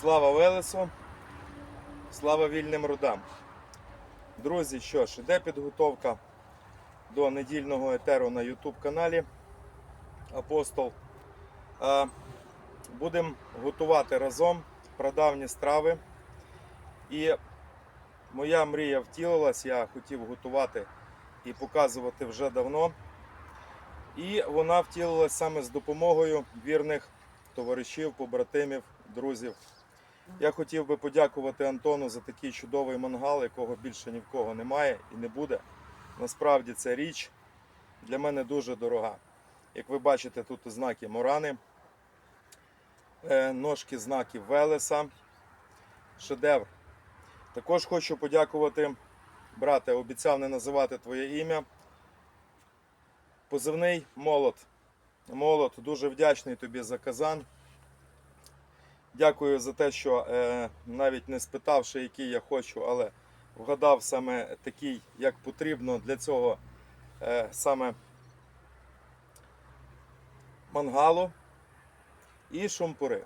Слава Велесу, слава вільним родам. Друзі, що ж, іде підготовка до недільного етеру на YouTube каналі Апостол. Будемо готувати разом прадавні страви. І моя мрія втілилась, я хотів готувати і показувати вже давно. І вона втілилась саме з допомогою вірних товаришів, побратимів, друзів. Я хотів би подякувати Антону за такий чудовий мангал, якого більше ні в кого немає і не буде. Насправді це річ для мене дуже дорога. Як ви бачите, тут знаки Морани, е, ножки знаків Велеса, шедевр. Також хочу подякувати, брате, обіцяв не називати твоє ім'я. Позивний молот. Молот, дуже вдячний тобі за казан. Дякую за те, що е, навіть не спитавши, який я хочу, але вгадав саме такий, як потрібно для цього е, саме мангалу і шумпури.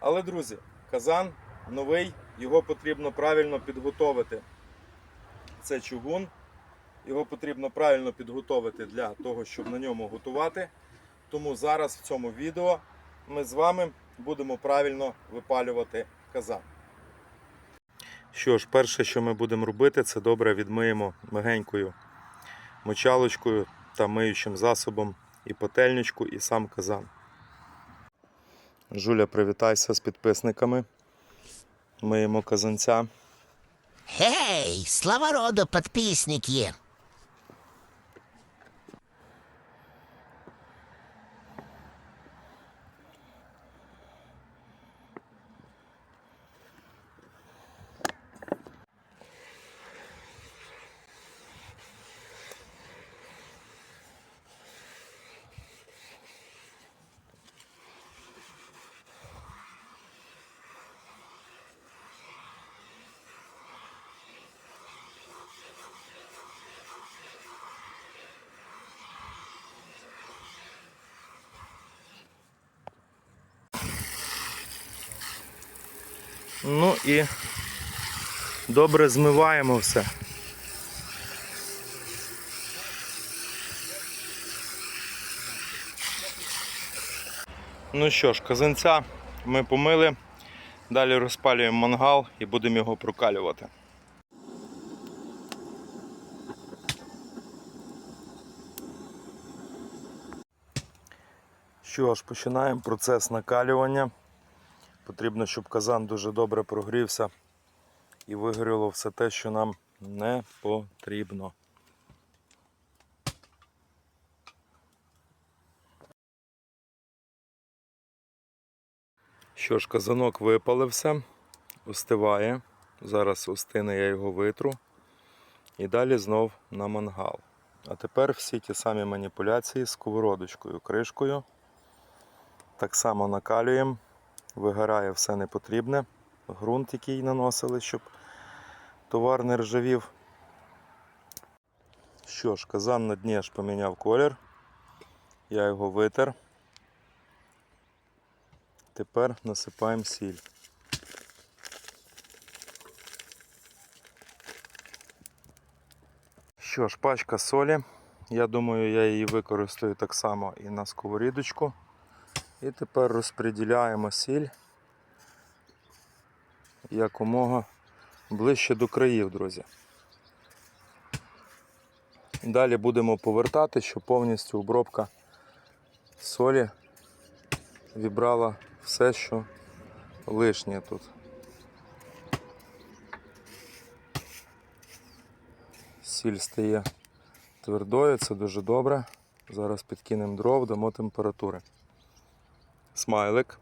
Але, друзі, казан новий, його потрібно правильно підготовити. Це чугун. Його потрібно правильно підготовити для того, щоб на ньому готувати. Тому зараз в цьому відео ми з вами будемо правильно випалювати казан. Що ж, перше, що ми будемо робити, це добре відмиємо мягенькою мочалочкою та миючим засобом і пательничку, і сам казан. Жуля, привітайся з підписниками. Миємо казанця. Гей, слава роду, подписники! Ну і добре змиваємо все. Ну що ж, казанця ми помили. Далі розпалюємо мангал і будемо його прокалювати. Що ж, починаємо процес накалювання. Потрібно, щоб казан дуже добре прогрівся і вигоріло все те, що нам не потрібно. Що ж, казанок випалився, остиває. Зараз остине, я його витру. І далі знов на мангал. А тепер всі ті самі маніпуляції з сковородочкою, кришкою. Так само накалюємо вигорає все непотрібне. Грунт, який наносили, щоб товар не ржавів. Що ж, казан на дні аж поміняв колір. Я його витер. Тепер насипаємо сіль. Що ж, пачка солі. Я думаю, я її використаю так само і на сковорідочку. І тепер розподіляємо сіль якомога ближче до країв, друзі. Далі будемо повертати, щоб повністю обробка солі вібрала все, що лишнє тут. Сіль стає твердою, це дуже добре. Зараз підкинемо дров, дамо температури смайлик.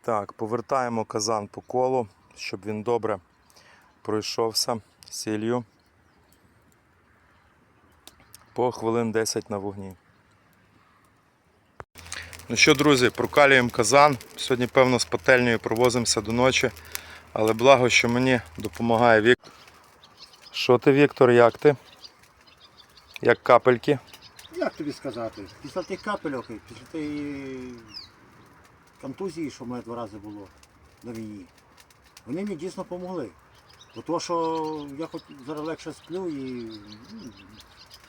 Так, повертаємо казан по колу, щоб він добре пройшовся сіллю по хвилин 10 на вогні. Ну що, друзі, прокалюємо казан. Сьогодні, певно, з пательнею провозимося до ночі, але благо, що мені допомагає Віктор. Що ти, Віктор, як ти? Як капельки? Як тобі сказати? Після тих капельок, після тієї контузії, що в мене два рази було на війні, вони мені дійсно допомогли. Бо то, що я хоч зараз легше сплю і ну,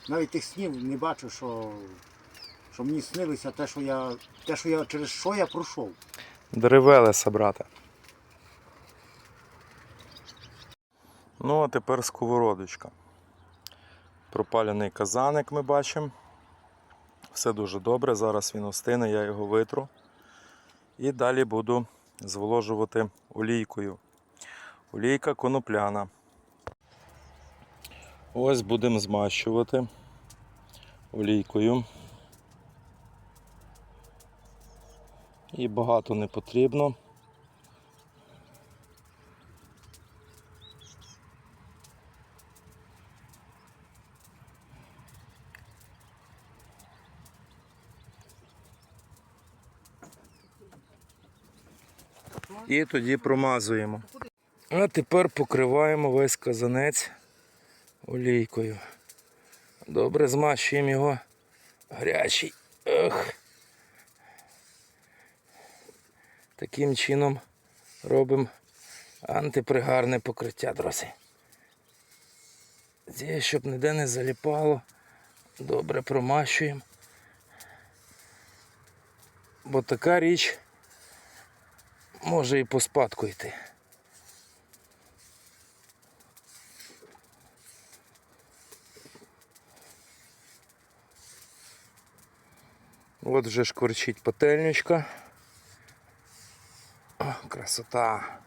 навіть тих снів не бачу, що, що мені снилося те, що я, те, що я через що я пройшов. Деревелеса, брате. Ну, а тепер сковородочка. Пропалений казаник ми бачимо. Все дуже добре. Зараз він остине, я його витру. І далі буду зволожувати олійкою. Олійка конопляна. Ось будемо змащувати олійкою. І багато не потрібно. І тоді промазуємо. А тепер покриваємо весь казанець олійкою. Добре змащуємо його гарячий. Ох. Таким чином робимо антипригарне покриття, друзі. Здесь, щоб ніде не заліпало, добре промащуємо. Бо така річ може і по спадку йти. От вже шкварчить пательничка. О, красота.